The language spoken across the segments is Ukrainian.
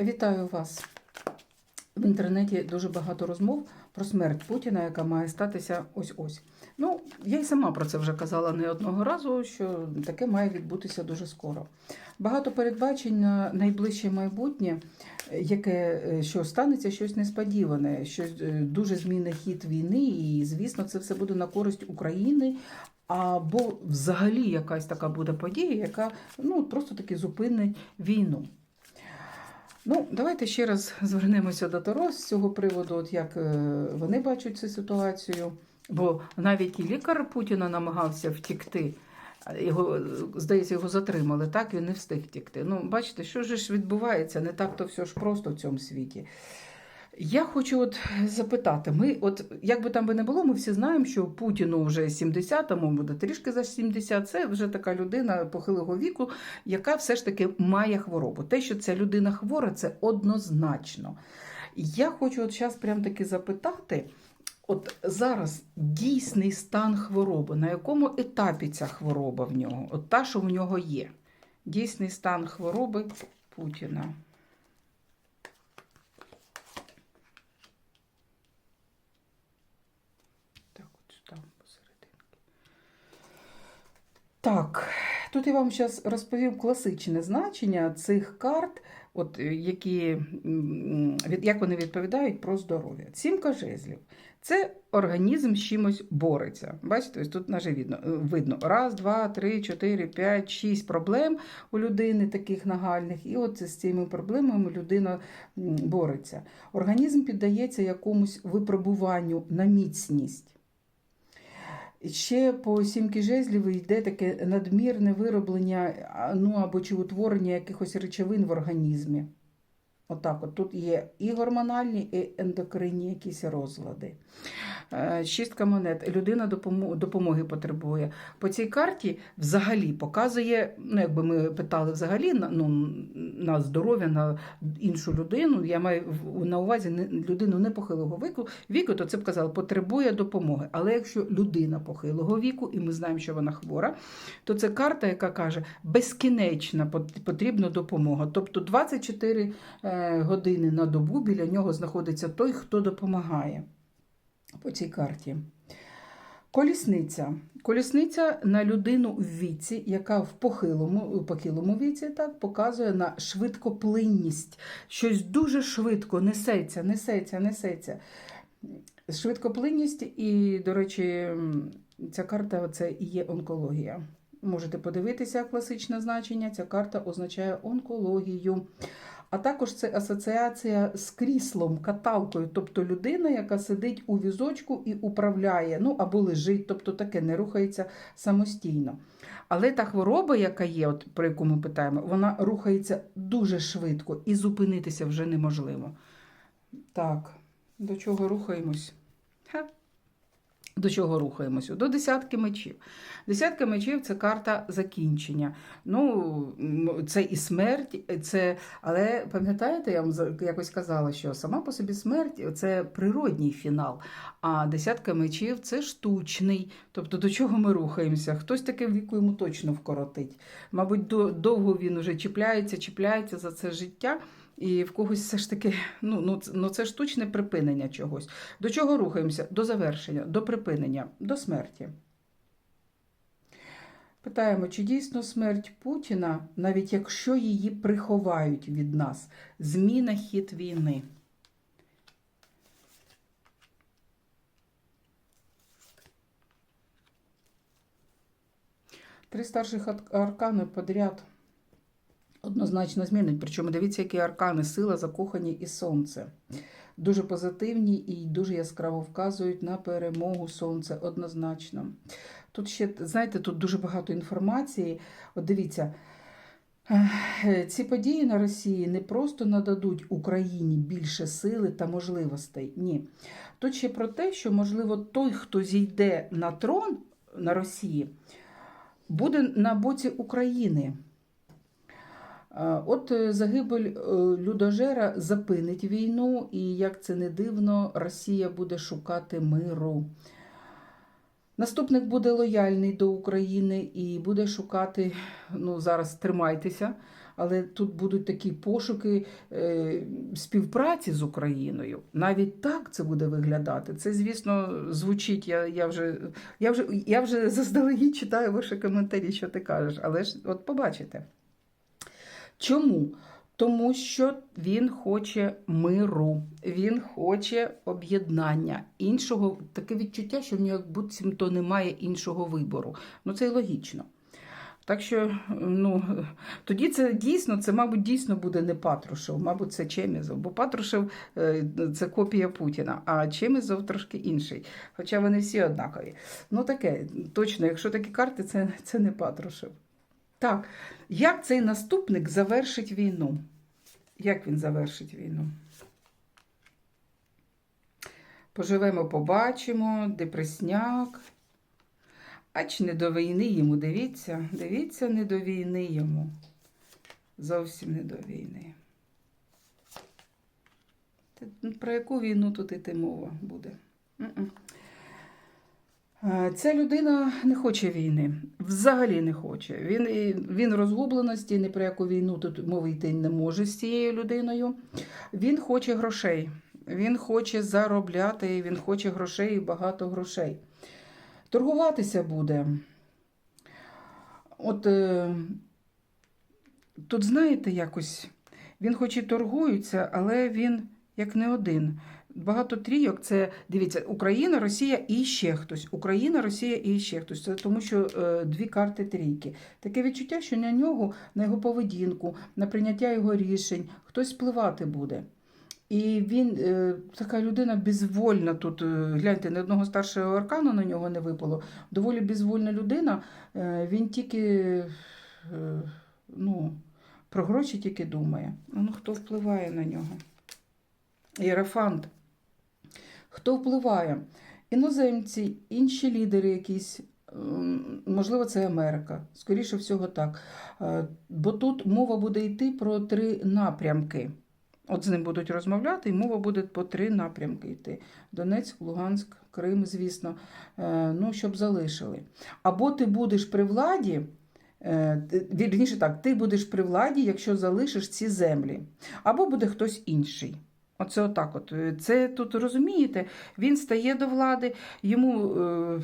Вітаю вас. В інтернеті дуже багато розмов про смерть Путіна, яка має статися ось-ось. Ну, я й сама про це вже казала не одного разу, що таке має відбутися дуже скоро. Багато передбачень на найближче майбутнє, яке е, що станеться щось несподіване, щось е, дуже змінить хід війни, і, звісно, це все буде на користь України. Або взагалі якась така буде подія, яка ну, просто таки зупинить війну. Ну, давайте ще раз звернемося до Таро з цього приводу, от як е, вони бачать цю ситуацію. Бо навіть і лікар Путіна намагався втікти. Його, здається, його затримали, так він не встиг втікти. Ну, бачите, що ж відбувається, не так то все ж просто в цьому світі. Я хочу от запитати: ми, от як би там би не було, ми всі знаємо, що Путіну вже 70, тому буде трішки за 70, Це вже така людина похилого віку, яка все ж таки має хворобу. Те, що ця людина хвора, це однозначно. Я хочу от зараз прям таки запитати. От зараз дійсний стан хвороби, на якому етапі ця хвороба в нього? От та, що в нього є. Дійсний стан хвороби Путіна. Так, от там посерединки. Так, тут я вам зараз розповім класичне значення цих карт, от, е, які, як вони відповідають про здоров'я. Сімка жезлів. Це організм з чимось бореться. Бачите, ось тут навіть видно, е, видно. Раз, два, три, чотири, п'ять, шість проблем у людини таких нагальних. І от з цими проблемами людина бореться. Організм піддається якомусь випробуванню на міцність. Ще по сімки жезлів йде таке надмірне вироблення ну, або чи утворення якихось речовин в організмі. Отак, от тут є і гормональні, і ендокринні якісь розлади. Е, Шістка монет. Людина допомоги потребує. По цій карті взагалі показує, ну якби ми питали взагалі ну, на здоров'я, на іншу людину. Я маю на увазі людину не похилого віку, віку, то це б казали, потребує допомоги. Але якщо людина похилого віку, і ми знаємо, що вона хвора, то це карта, яка каже, безкінечна потрібна допомога. Тобто 24 е, години на добу біля нього знаходиться той, хто допомагає по цій карті. Колісниця. Колісниця на людину в віці, яка в похилому, похилому віці так, показує на швидкоплинність. Щось дуже швидко несеться, несеться, несеться. Швидкоплинність, і, до речі, ця карта це і є онкологія. Можете подивитися класичне значення. Ця карта означає онкологію. А також це асоціація з кріслом, каталкою, тобто людина, яка сидить у візочку і управляє, ну або лежить, тобто таке не рухається самостійно. Але та хвороба, яка є, от про яку ми питаємо, вона рухається дуже швидко і зупинитися вже неможливо. Так, до чого рухаємось? Ха. До чого рухаємося? До десятки мечів. Десятка мечів це карта закінчення. Ну, це і смерть, це. Але пам'ятаєте, я вам якось казала, що сама по собі смерть це природній фінал. А десятка мечів це штучний. Тобто до чого ми рухаємося? Хтось таке віку йому точно вкоротить. Мабуть, до- довго він уже чіпляється, чіпляється за це життя. І в когось все ж таки, ну, ну, ну це штучне припинення чогось. До чого рухаємося? До завершення, до припинення, до смерті. Питаємо, чи дійсно смерть Путіна, навіть якщо її приховають від нас, зміна хід війни? Три старших аркани подряд однозначно змінить. Причому дивіться, які аркани, сила, закохані і сонце. Дуже позитивні і дуже яскраво вказують на перемогу сонця однозначно. Тут ще, знаєте, тут дуже багато інформації. От дивіться, ці події на Росії не просто нададуть Україні більше сили та можливостей. Ні. Тут ще про те, що, можливо, той, хто зійде на трон на Росії, буде на боці України. От е, загибель е, людожера запинить війну, і як це не дивно, Росія буде шукати миру. Наступник буде лояльний до України і буде шукати, ну зараз тримайтеся, але тут будуть такі пошуки е, співпраці з Україною. Навіть так це буде виглядати. Це, звісно, звучить. Я, я, вже, я, вже, я вже заздалегідь читаю ваші коментарі, що ти кажеш, але ж от побачите. Чому? Тому що він хоче миру, він хоче об'єднання. Іншого таке відчуття, що в нього як буцімто немає іншого вибору. Ну це й логічно. Так що, ну, тоді це дійсно, це, мабуть, дійсно буде не Патрушев, мабуть, це Чемізов. Бо Патрушев е, це копія Путіна, а Чемізов трошки інший. Хоча вони всі однакові. Ну таке, точно, якщо такі карти, це, це не Патрушев. Так, як цей наступник завершить війну? Як він завершить війну? Поживемо, побачимо, депресняк. Ач не до війни йому, дивіться, дивіться, не до війни йому. Зовсім не до війни. Ну, Про яку війну тут іти мова буде? Е, Ця людина не хоче війни, взагалі не хоче. Він, він розгубленості, ні про яку війну тут мови йти не може з цією людиною. Він хоче грошей, він хоче заробляти, він хоче грошей і багато грошей. Торгуватися буде. От е, тут, знаєте, якось він хоч і торгується, але він як не один. Багато трійок це дивіться, Україна, Росія і ще хтось. Україна, Росія і ще хтось. Це тому, що е, дві карти трійки. Таке відчуття, що на нього, на його поведінку, на прийняття його рішень хтось впливати буде. І він е, така людина безвольна тут. е, Гляньте, ні одного старшого аркану на нього не випало. Доволі безвольна людина. Е, він тільки е, ну, про гроші тільки думає. Ну, хто впливає на нього? Єрофант. Хто впливає? Іноземці, інші лідери якісь. ем, Можливо, це Америка. Скоріше всього, так. Е, Бо тут мова буде йти про три напрямки. От з ним будуть розмовляти, і мова буде по три напрямки йти: Донецьк, Луганськ, Крим, звісно, е, ну, щоб залишили. Або ти будеш при владі, е, вірніше так, ти будеш при владі, якщо залишиш ці землі, або буде хтось інший. Оце отак. От. Е, Це тут розумієте, він стає до влади, йому е,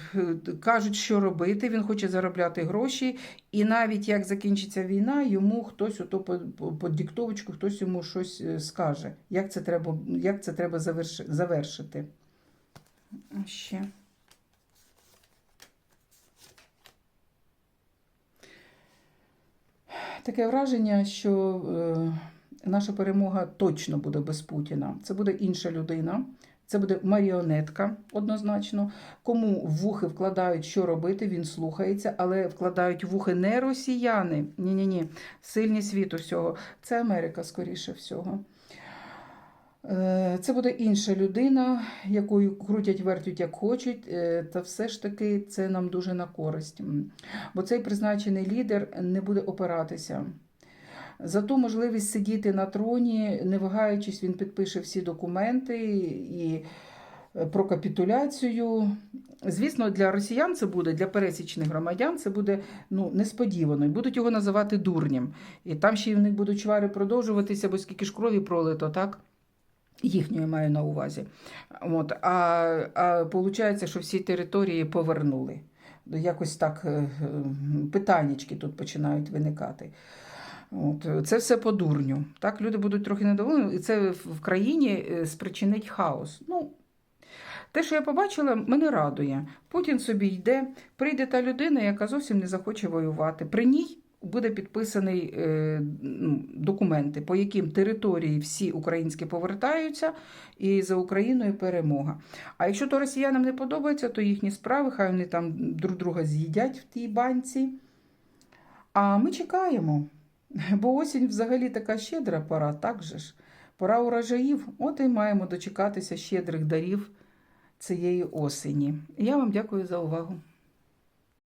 кажуть, що робити, він хоче заробляти гроші, і навіть як закінчиться війна, йому хтось ото по, по, диктовочку, хтось йому щось е, скаже, як це треба, як це треба заверши, завершити. Ще. Таке враження, що е, наша перемога точно буде без Путіна. Це буде інша людина, це буде маріонетка однозначно. Кому в вухи вкладають, що робити, він слухається, але вкладають вухи не росіяни. Ні-ні ні, сильні світу всього. Це Америка, скоріше всього. Е, Це буде інша людина, якою крутять, вертють як хочуть, е, та все ж таки це нам дуже на користь. Бо цей призначений лідер не буде опиратися. За ту можливість сидіти на троні, не вагаючись, він підпише всі документи і е, про капітуляцію. Звісно, для росіян це буде, для пересічних громадян це буде ну, несподівано. І будуть його називати дурнем. І там ще й в них будуть чвари продовжуватися, бо скільки ж крові пролито, так? Їхньої маю на увазі. От, а, а виходить, що всі території повернули. Якось так е, е, питаннячки тут починають виникати. От, це все по дурню. Так, люди будуть трохи недоволені, і це в в країні е, спричинить хаос. Ну, те, що я побачила, мене радує. Путін собі йде, прийде та людина, яка зовсім не захоче воювати. При ній буде підписаний е, ну, документи, по яким території всі українські повертаються, і за Україною перемога. А якщо то росіянам не подобається, то їхні справи, хай вони там друг друга з'їдять в тій банці. А ми чекаємо. Бо осінь взагалі така щедра пора, так же ж? Пора урожаїв. От і маємо дочекатися щедрих дарів цієї осені. Я вам дякую за увагу.